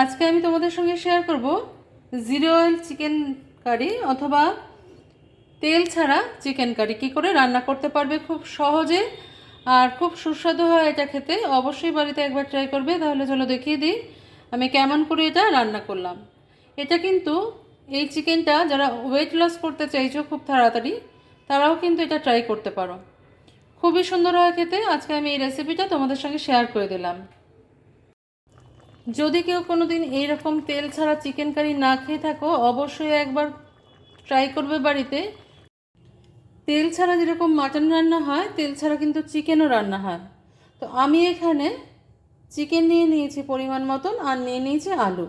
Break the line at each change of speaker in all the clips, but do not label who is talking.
আজকে আমি তোমাদের সঙ্গে শেয়ার করব জিরো অয়েল চিকেন কারি অথবা তেল ছাড়া চিকেন কারি কী করে রান্না করতে পারবে খুব সহজে আর খুব সুস্বাদু হয় এটা খেতে, অবশ্যই বাড়িতে একবার ট্রাই করবে। তাহলে চলো দেখিয়ে দিই আমি কেমন করে এটা রান্না করলাম। এটা কিন্তু এই চিকেনটা যারা ওয়েট লস করতে চাইছো খুব তাড়াতাড়ি, তারাও কিন্তু এটা ট্রাই করতে পারো। খুবই সুন্দর হয় খেতে। আজকে আমি এই রেসিপিটা তোমাদের সঙ্গে শেয়ার করে দিলাম। যদি কেউ কোনো দিন এইরকম তেল ছাড়া চিকেন কারি না খেয়ে থাকো, অবশ্যই একবার ট্রাই করবে বাড়িতে। তেল ছাড়া যেরকম মাটন রান্না হয়, তেল ছাড়া কিন্তু চিকেনও রান্না হয়। তো আমি এখানে চিকেন নিয়ে নিয়েছি পরিমাণ মতন আর নিয়ে নিয়েছি আলু।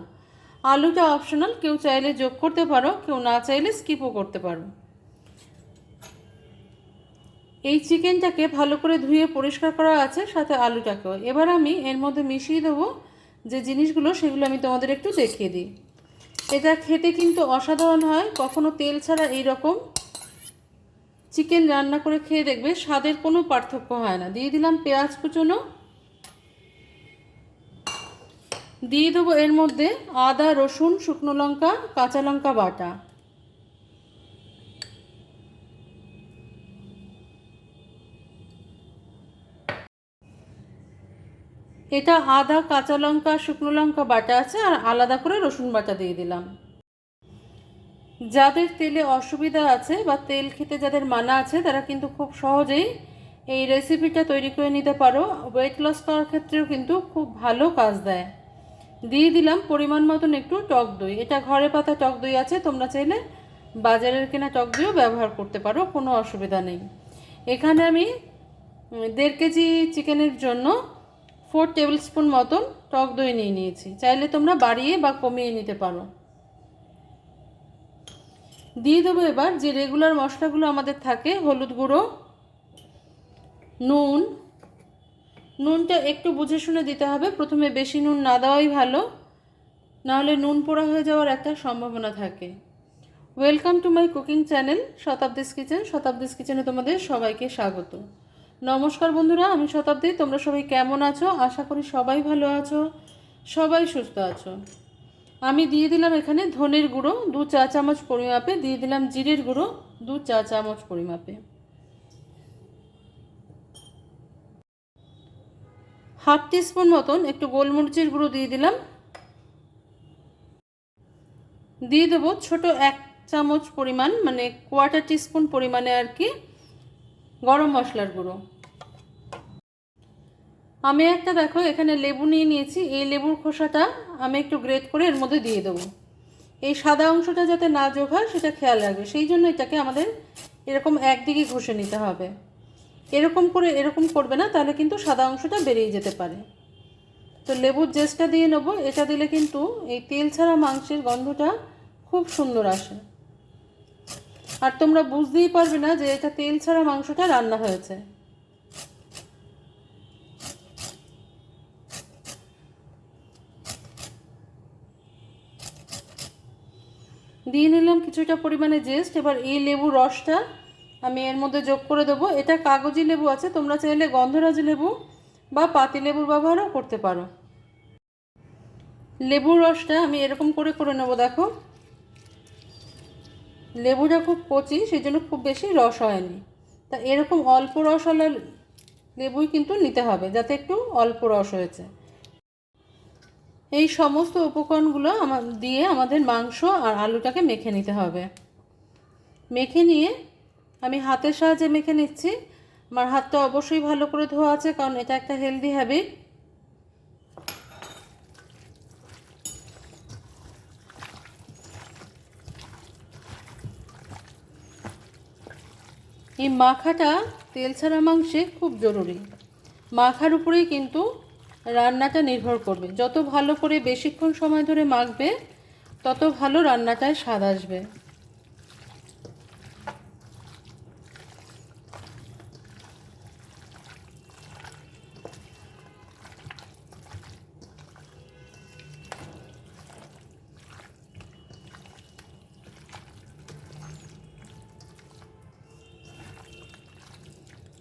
আলুটা অপশনাল কেউ চাইলে যোগ করতে পারো, কেউ না চাইলে স্কিপও করতে পারো। এই চিকেনটাকে ভালো করে ধুয়ে পরিষ্কার করা আছে, সাথে আলুটাকেও। এবার আমি এর মধ্যে মিশিয়ে দেবো যে জিনিসগুলো সেগুলো আমি তোমাদের একটু দেখিয়ে দিই। এটা খেতে কিন্তু অসাধারণ হয়, কখনো তেল ছাড়া এই রকম। চিকেন রান্না করে খেয়ে দেখবে স্বাদের কোনো পার্থক্য হয় না। দিয়ে দিলাম পেঁয়াজ কুচনো। দিয়ে দেবো এর মধ্যে আদা, রসুন, শুকনো লঙ্কা, কাঁচা লঙ্কা বাটা। এটা আদা, কাঁচা লঙ্কা, শুকনো লঙ্কা বাটা আছে, আর আলাদা করে রসুন বাটা দিয়ে দিলাম। যাদের তেলে অসুবিধা আছে বা তেল খেতে যাদের মানা আছে, তারা কিন্তু খুব সহজেই এই রেসিপিটা তৈরি করে নিতে পারো। ওয়েট লস করার ক্ষেত্রেও কিন্তু খুব ভালো কাজ দেয়। দিয়ে দিলাম পরিমাণ মতন একটু টক দই। এটা ঘরে পাতা টক দই আছে, তোমরা চাইলে বাজারের কেনা টক দইও ব্যবহার করতে পারো, কোনো অসুবিধা নেই। এখানে আমি দেড় কেজি চিকেনের জন্য ফোর টেবিল স্পুন মতন টক দই নিয়ে নিয়েছি। চাইলে তোমরা বাড়িয়ে বা কমিয়ে নিতে পারো। দিয়ে দেবো এবার যে রেগুলার মশলাগুলো আমাদের থাকে, হলুদ গুঁড়ো, নুন। নুনটা একটু বুঝে শুনে দিতে হবে। প্রথমে বেশি নুন না দেওয়াই ভালো। নাহলে নুন পোড়া হয়ে যাওয়ার একটা সম্ভাবনা থাকে। Welcome to my cooking channel Shatabdi's kitchen Shatabdi's কিচেনে তোমাদের সবাইকে স্বাগত। নমস্কার বন্ধুরা, আমি শতাব্দী। তোমরা সবাই কেমন আছো? আশা করি সবাই ভালো আছো, সবাই সুস্থ আছো। আমি দিয়ে দিলাম এখানে ধনের গুঁড়ো, দু চা চামচ পরিমাপে। দিয়ে দিলাম জিরের গুঁড়ো, দু চা চামচ পরিমাপে। হাফ টিস্পুন মতন একটু গোলমরিচের গুঁড়ো দিয়ে দিলাম। দিয়ে দেবো ছোট এক চামচ পরিমাণ মানে কোয়ার্টার টিস্পুন পরিমাণে আর কি গরম মশলার গুঁড়ো। আমি একটা দেখো, এখানে লেবু নিয়ে নিয়েছি। এই লেবুর খোসাটা আমি একটু গ্রেট করে এর মধ্যে দিয়ে দেবো। এই সাদা অংশটা যাতে না যোগ হয়, সেটা খেয়াল রাখবে। সেই জন্য এটাকে আমাদের এরকম একদিকে ঘষে নিতে হবে। এরকম করে, এরকম করবে না, তাহলে কিন্তু সাদা অংশটা বেরিয়ে যেতে পারে। তো লেবুর জেসটা দিয়ে নেব। এটা দিলে কিন্তু এই তেল ছাড়া মাংসের গন্ধটা খুব সুন্দর আসে। আর তোমরা বুঝতেই পারবে না যে এটা তেল ছাড়া মাংসটা রান্না হয়েছে। দিয়ে নিলাম কিছুটা পরিমাণে জেস্ট এবার এই লেবুর রসটা আমি এর মধ্যে যোগ করে দেবো। এটা কাগজি লেবু আছে, তোমরা চাইলে গন্ধরাজ লেবু বা পাতি লেবুর ব্যবহারও করতে পারো। লেবুর রসটা আমি এরকম করে করে নেব, দেখো। লেবুটা খুব কচি সেই জন্য খুব বেশি রস হয়নি। তা এরকম অল্প রস রসওয়ালা লেবুই কিন্তু নিতে হবে, যাতে একটু অল্প রস হয়েছে। এই সমস্ত উপকরণগুলো আমার দিয়ে আমাদের মাংস আর আলুটাকে মেখে নিতে হবে। মেখে নিয়ে আমি হাতের সাহায্যে মেখে নিচ্ছি। আমার হাতটা অবশ্যই ভালো করে ধোয়া আছে, কারণ এটা একটা হেলদি হ্যাবিট এই মাখাটা তেল ছাড়া মাংসে খুব জরুরি। মাখার উপরেই কিন্তু রান্নাটা নির্ভর করবে। যত ভালো করে বেশিক্ষণ সময় ধরে মাখবে, তত ভালো রান্নাটায় স্বাদ আসবে।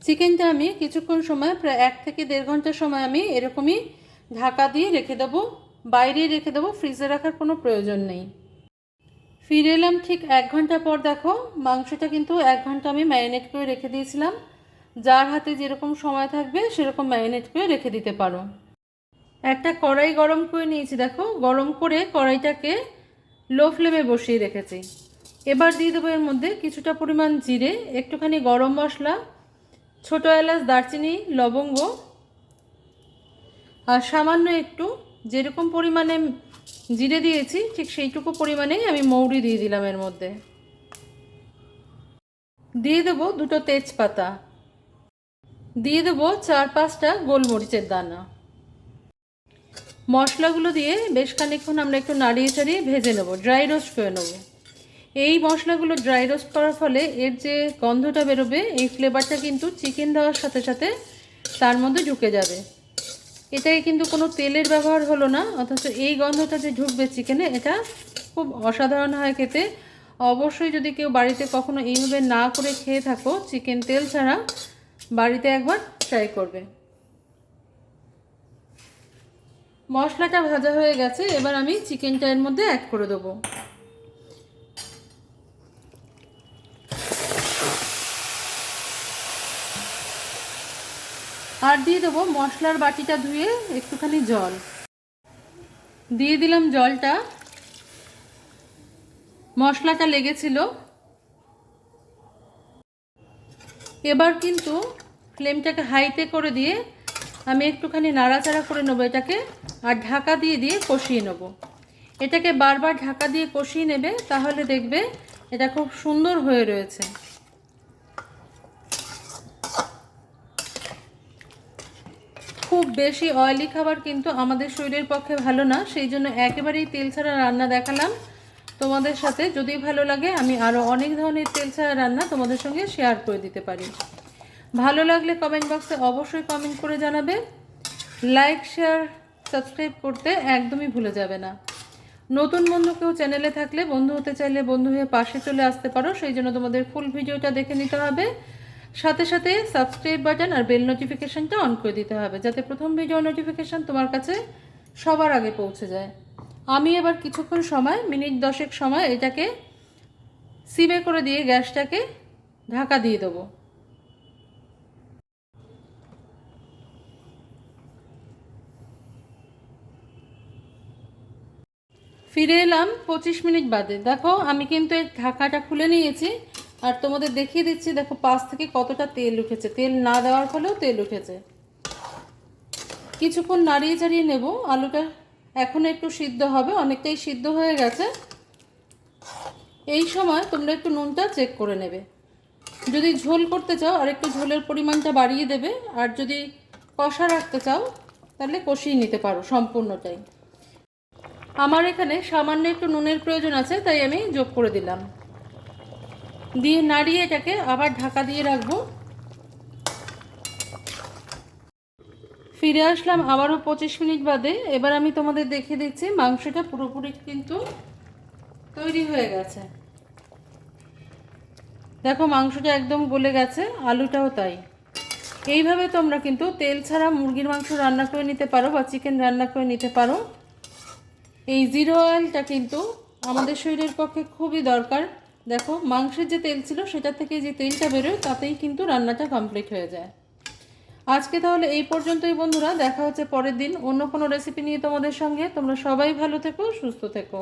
চিকেনটা আমি কিছুক্ষণ সময়, প্রায় এক থেকে দেড় ঘণ্টা সময় আমি এরকমই ঢাকা দিয়ে রেখে দেবো। বাইরেই রেখে দেবো, ফ্রিজে রাখার কোনো প্রয়োজন নেই। ফিরে এলাম ঠিক এক ঘণ্টা পর, দেখো মাংসটা কিন্তু এক ঘণ্টা আমি ম্যারিনেট করে রেখে দিয়েছিলাম। যার হাতে যেরকম সময় থাকবে, সেরকম ম্যারিনেট করে রেখে দিতে পারো। একটা কড়াই গরম করে নিয়েছি, দেখো গরম করে কড়াইটাকে লো ফ্লেমে বসিয়ে রেখেছি। এবার দিয়ে দেবো এর মধ্যে কিছুটা পরিমাণ জিরে, একটুখানি গরম মশলা ছোটো এলাচ, দারচিনি, লবঙ্গ, আর সামান্য একটু, যেরকম পরিমাণে জিরে দিয়েছি, ঠিক সেইটুকু পরিমাণেই আমি মৌরি দিয়ে দিলাম এর মধ্যে। দিয়ে দেবো দুটো তেজপাতা। দিয়ে দেবো চার পাঁচটা গোলমরিচের দানা। মশলাগুলো দিয়ে বেশ খানিকক্ষণ আমরা একটু নাড়িয়ে চাড়িয়ে ভেজে নেব, ড্রাই রোস্ট করে নেব। এই মশলাগুলো ড্রাই রোস্ট করার ফলে এর যে গন্ধটা বেরোবে, এই ফ্লেভারটা কিন্তু চিকেন দেওয়ার সাথে সাথে তার মধ্যে ঢুকে যাবে। এটাই কিন্তু কোনো তেলের ব্যবহার হলো না, অথচ এই গন্ধটা যে ঢুকবে চিকেনে এটা খুব অসাধারণ হয় খেতে। অবশ্যই যদি কেউ বাড়িতে কখনো এইভাবে না করে খেয়ে থাকো চিকেন তেল ছাড়া বাড়িতে একবার ট্রাই করবে। মশলাটা ভাজা হয়ে গেছে, এবার আমি চিকেনটা এর মধ্যে অ্যাড করে দেবো। আর দিয়ে দেবো মশলার বাটিটা ধুয়ে একটুখানি জল। দিয়ে দিলাম জলটা। মশলাটা লেগেছিল। এবার কিন্তু ফ্লেমটাকে হাইতে করে দিয়ে আমি একটুখানি নাড়াচাড়া করে নেব এটাকে আর ঢাকা দিয়ে দিয়ে কষিয়ে নেব। এটাকে বারবার ঢাকা দিয়ে কষিয়ে নেবে তাহলে দেখবে এটা খুব সুন্দর হয়ে রয়েছে। খুব বেশি অয়েলি খাবার কিন্তু আমাদের শরীরের পক্ষে ভালো না সেই জন্য একেবারেই তেল ছাড়া রান্না দেখালাম তোমাদের সাথে। যদি ভালো লাগে, আমি আরও অনেক ধরনের তেল ছাড়া রান্না তোমাদের সঙ্গে শেয়ার করে দিতে পারি। ভালো লাগলে কমেন্ট বক্সে অবশ্যই কমেন্ট করে জানাবে। লাইক শেয়ার সাবস্ক্রাইব করতে একদমই ভুলে যাবে না। নতুন বন্ধু কেউ চ্যানেলে থাকলে, বন্ধু হতে চাইলে বন্ধু হয়ে পাশে চলে আসতে পারো সেই জন্য তোমাদের ফুল ভিডিওটা দেখে নিতে হবে। সাথে সাথে সাবস্ক্রাইব বাটন আর বেল নোটিফিকেশানটা অন করে দিতে হবে, যাতে প্রথম ভিডিও নোটিফিকেশান তোমার কাছে সবার আগে পৌঁছে যায়। আমি এবার কিছুক্ষণ সময়, মিনিট দশেক সময় এটাকে সিমে করে দিয়ে গ্যাসটাকে ঢাকা দিয়ে দেবো। ফিরে এলাম পঁচিশ মিনিট বাদে। দেখো, আমি কিন্তু এই ঢাকাটা খুলে নিয়েছি। আর তোমাদের দেখিয়ে দিচ্ছি, দেখো পাশ থেকে কতটা তেল উঠেছে। তেল না দেওয়ার ফলেও তেল উঠেছে। কিছুক্ষণ নাড়িয়ে চাড়িয়ে নেব। আলুটা এখন একটু সিদ্ধ হবে, অনেকটাই সিদ্ধ হয়ে গেছে। এই সময় তোমরা একটু নুনটা চেক করে নেবে। যদি ঝোল করতে চাও, আর একটু ঝোলের পরিমাণটা বাড়িয়ে দেবে, আর যদি কষা রাখতে চাও, তাহলে কষিয়ে নিতে পারো সম্পূর্ণটাই। আমার এখানে সামান্য একটু নুনের প্রয়োজন আছে, তাই আমি যোগ করে দিলাম। দিয়ে নাড়িয়ে এটাকে আবার ঢাকা দিয়ে রাখব। ফিরে আসলাম আবারও পঁচিশ মিনিট বাদে। এবার আমি তোমাদের দেখে দিচ্ছি মাংসটা পুরোপুরি কিন্তু তৈরি হয়ে গেছে। দেখো মাংসটা একদম গলে গেছে, আলুটাও তাই। এইভাবে তোমরা কিন্তু তেল ছাড়া মুরগির মাংস রান্না করে নিতে পারো বা চিকেন রান্না করে নিতে পারো। এই জিরো অয়েলটা কিন্তু আমাদের শরীরের পক্ষে খুবই দরকার। দেখো, মাংসের যে তেল ছিল সেটা থেকে যে তেলটা বেরোয়, তাতেই কিন্তু রান্নাটা কমপ্লিট হয়ে যায়। আজকে তাহলে এই পর্যন্তই বন্ধুরা, দেখা হচ্ছে পরের দিন অন্য কোনো রেসিপি নিয়ে তোমাদের সঙ্গে। তোমরা সবাই ভালো থেকো, সুস্থ থেকো।